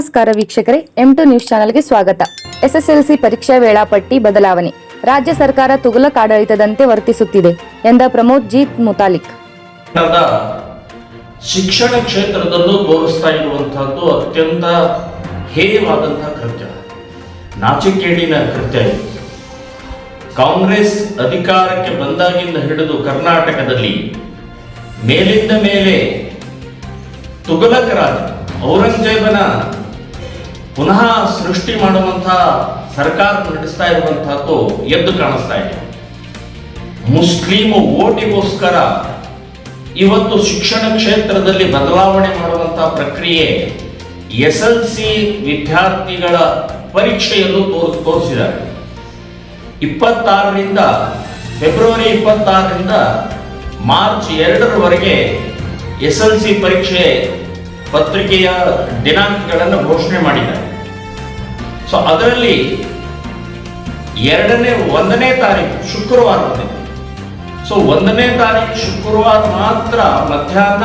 ನಮಸ್ಕಾರ ವೀಕ್ಷಕರೇ M two news ಚಾನೆಲ್ಗೆ ಸ್ವಾಗತ. ಎಸ್ಎಸ್ಎಲ್ಸಿ ಪರೀಕ್ಷಾ ವೇಳಾಪಟ್ಟಿ ಬದಲಾವಣೆ. ರಾಜ್ಯ ಸರ್ಕಾರ ತುಗುಲಕ್ ಆಡಳಿತದಂತೆ ವರ್ತಿಸುತ್ತಿದೆ ಎಂದ ಪ್ರಮೋದ್ ಜೀತ್ ಮುತಾಲಿಕ್. ಶಿಕ್ಷಣ ಕ್ಷೇತ್ರದಲ್ಲೂ ತೋರಿಸ್ತಾ ಇರುವಂತಹದ್ದು ಅತ್ಯಂತ ಹೇಯವಾದಂತಹ ಕೃತ್ಯ. ನಾಚಿಕೇಡಿನ ಕೃತ್ಯ ಕಾಂಗ್ರೆಸ್ ಅಧಿಕಾರಕ್ಕೆ ಬಂದಾಗಿಂದ ಹಿಡಿದು ಕರ್ನಾಟಕದಲ್ಲಿ ಮೇಲಿಂದ ಮೇಲೆ ತುಗಲಕರಾದ ಔರಂಗಜೇಬನ ಪುನಃ ಸೃಷ್ಟಿ ಮಾಡುವಂತಹ ಸರ್ಕಾರ ನಡೆಸ್ತಾ ಇರುವಂತಹದ್ದು ಎದ್ದು ಕಾಣಿಸ್ತಾ ಇದೆ. ಮುಸ್ಲಿಂ ಓಟಿಗೋಸ್ಕರ ಇವತ್ತು ಶಿಕ್ಷಣ ಕ್ಷೇತ್ರದಲ್ಲಿ ಬದಲಾವಣೆ ಮಾಡುವಂತಹ ಪ್ರಕ್ರಿಯೆ ಎಸ್ ಎಲ್ ಸಿ ವಿದ್ಯಾರ್ಥಿಗಳ ಪರೀಕ್ಷೆಯನ್ನು ತೋರ್, ತೋರಿಸಿದ್ದಾರೆ. ಇಪ್ಪತ್ತಾರರಿಂದ, ಫೆಬ್ರವರಿ ಇಪ್ಪತ್ತಾರರಿಂದ ಮಾರ್ಚ್ ಎರಡರವರೆಗೆ ಎಸ್ ಎಲ್ ಸಿ ಪರೀಕ್ಷೆ ಪತ್ರಿಕೆಯ ದಿನಾಂಕಗಳನ್ನು ಘೋಷಣೆ ಮಾಡಿದ್ದಾರೆ. ಸೊ ಅದರಲ್ಲಿ ಎರಡನೇ, ಒಂದನೇ ತಾರೀಕು ಶುಕ್ರವಾರ ಸೊ ಒಂದನೇ ತಾರೀಕು ಶುಕ್ರವಾರ ಮಾತ್ರ ಮಧ್ಯಾಹ್ನ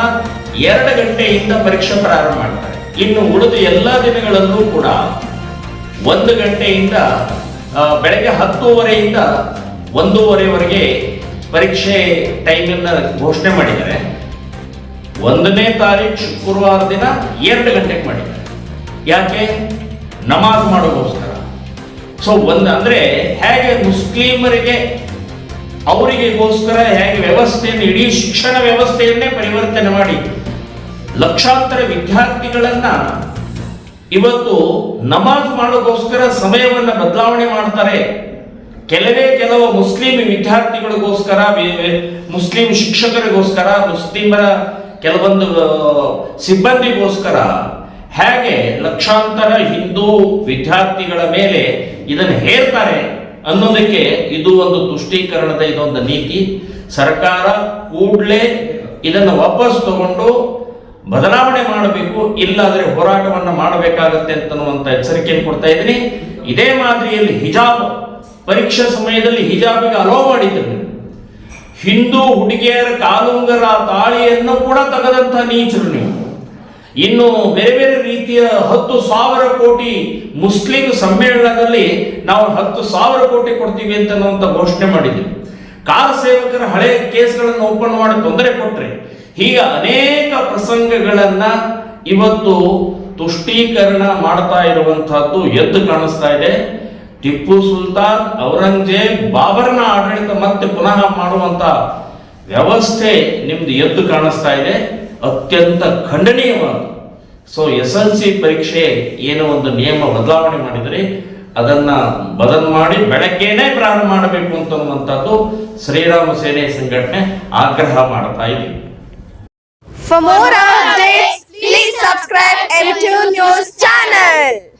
ಎರಡು ಗಂಟೆಯಿಂದ ಪರೀಕ್ಷೆ ಪ್ರಾರಂಭ ಮಾಡ್ತಾರೆ. ಇನ್ನು ಉಳಿದ ಎಲ್ಲ ದಿನಗಳಲ್ಲೂ ಕೂಡ ಒಂದು ಗಂಟೆಯಿಂದ ಬೆಳಗ್ಗೆ ಹತ್ತುವರೆಯಿಂದ ಒಂದೂವರೆವರೆಗೆ ಪರೀಕ್ಷೆ ಟೈಮನ್ನು ಘೋಷಣೆ ಮಾಡಿದ್ದಾರೆ. ಒಂದನೇ ತಾರೀಕು ಶುಕ್ರವಾರ ದಿನ ಎರಡು ಗಂಟೆಗೆ ಮಾಡಿದ್ದಾರೆ ಯಾಕೆ? ನಮಾಜ್ ಮಾಡೋಕ್ಕೋಸ್ಕರ ಸೊ ಒಂದು ಅಂದ್ರೆ ಹೇಗೆ ಮುಸ್ಲಿಮರಿಗೆ ಅವರಿಗೆಗೋಸ್ಕರ ಹೇಗೆ ವ್ಯವಸ್ಥೆಯನ್ನು, ಇಡೀ ಶಿಕ್ಷಣ ವ್ಯವಸ್ಥೆಯನ್ನೇ ಪರಿವರ್ತನೆ ಮಾಡಿ. ಲಕ್ಷಾಂತರ ವಿದ್ಯಾರ್ಥಿಗಳನ್ನ ಇವತ್ತು ನಮಾಜ್ ಮಾಡೋಕ್ಕೋಸ್ಕರ ಸಮಯವನ್ನ ಬದಲಾವಣೆ ಮಾಡ್ತಾರೆ. ಕೆಲವೇ ಕೆಲವು ಮುಸ್ಲಿಂ ವಿದ್ಯಾರ್ಥಿಗಳಿಗೋಸ್ಕರ ಮುಸ್ಲಿಂ ಶಿಕ್ಷಕರಿಗೋಸ್ಕರ, ಮುಸ್ಲಿಮರ ಕೆಲವೊಂದು ಸಿಬ್ಬಂದಿಗೋಸ್ಕರ ಹೇಗೆ ಲಕ್ಷಾಂತರ ಹಿಂದೂ ವಿದ್ಯಾರ್ಥಿಗಳ ಮೇಲೆ ಇದನ್ನು ಹೇರ್ತಾರೆ ಅನ್ನೋದಕ್ಕೆ ಇದು ಒಂದು ತುಷ್ಟೀಕರಣದ ಇದೊಂದು ನೀತಿ. ಸರ್ಕಾರ ಕೂಡಲೇ ಇದನ್ನು ವಾಪಸ್ ತಗೊಂಡು ಬದಲಾವಣೆ ಮಾಡಬೇಕು, ಇಲ್ಲಾದ್ರೆ ಹೋರಾಟವನ್ನು ಮಾಡಬೇಕಾಗತ್ತೆ ಅಂತ ಎಚ್ಚರಿಕೆಯನ್ನು ಕೊಡ್ತಾ ಇದ್ದೀನಿ. ಇದೇ ಮಾದರಿಯಲ್ಲಿ ಹಿಜಾಬ್. ಪರೀಕ್ಷಾ ಸಮಯದಲ್ಲಿ ಹಿಜಾಬಿಗೆ ಅಲೋ ಮಾಡಿದ್ರು. ಹಿಂದೂ ಹುಡುಗಿಯರ ಕಾಲುಂಗರ ತಾಳಿಯನ್ನು ಕೂಡ ತೆಗೆದಂತ ನೀಚರು ನೀವು. ಇನ್ನು ಬೇರೆ ಬೇರೆ ರೀತಿಯ ಹತ್ತು ಸಾವಿರ ಕೋಟಿ ಮುಸ್ಲಿಂ ಸಮ್ಮೇಳನದಲ್ಲಿ ನಾವು ಹತ್ತು ಸಾವಿರ ಕೋಟಿ ಕೊಡ್ತೀವಿ ಅಂತ ಘೋಷಣೆ ಮಾಡಿದ್ವಿ. ಕಾರ್ ಸೇವಕರ ಹಳೆ ಕೇಸ್ಗಳನ್ನು ಓಪನ್ ಮಾಡಿ ತೊಂದರೆ ಕೊಟ್ರೆ ಹೀಗೆ ಅನೇಕ ಪ್ರಸಂಗಗಳನ್ನ ಇವತ್ತು ತುಷ್ಟೀಕರಣ ಮಾಡ್ತಾ ಇರುವಂತಹದ್ದು ಎದ್ದು ಕಾಣಿಸ್ತಾ ಇದೆ. ಟಿಪ್ಪು ಸುಲ್ತಾನ್ ಔರಂಗಜೇಬ್ ಬಾಬರ್ನ ಆಡಳಿತ ಮತ್ತೆ ಪುನಃ ಮಾಡುವಂತ ವ್ಯವಸ್ಥೆ ನಿಮ್ದು ಎದ್ದು ಕಾಣಿಸ್ತಾ ಇದೆ. ಅತ್ಯಂತ ಖಂಡನೀಯವಾದ. ಸೊ ಎಸ್ ಎಲ್ ಸಿ ಪರೀಕ್ಷೆ ಏನೋ ಒಂದು ನಿಯಮ ಬದಲಾವಣೆ ಮಾಡಿದರೆ ಅದನ್ನ ಬದಲು ಮಾಡಿ ಬೆಳಗ್ಗೆನೇ ಪ್ರಾರಂಭ ಮಾಡಬೇಕು ಅಂತನ್ನುವಂಥದ್ದು ಶ್ರೀರಾಮ ಸೇನೆ ಸಂಘಟನೆ ಆಗ್ರಹ ಮಾಡ್ತಾ ಇದೆ. Please subscribe M2 News channel.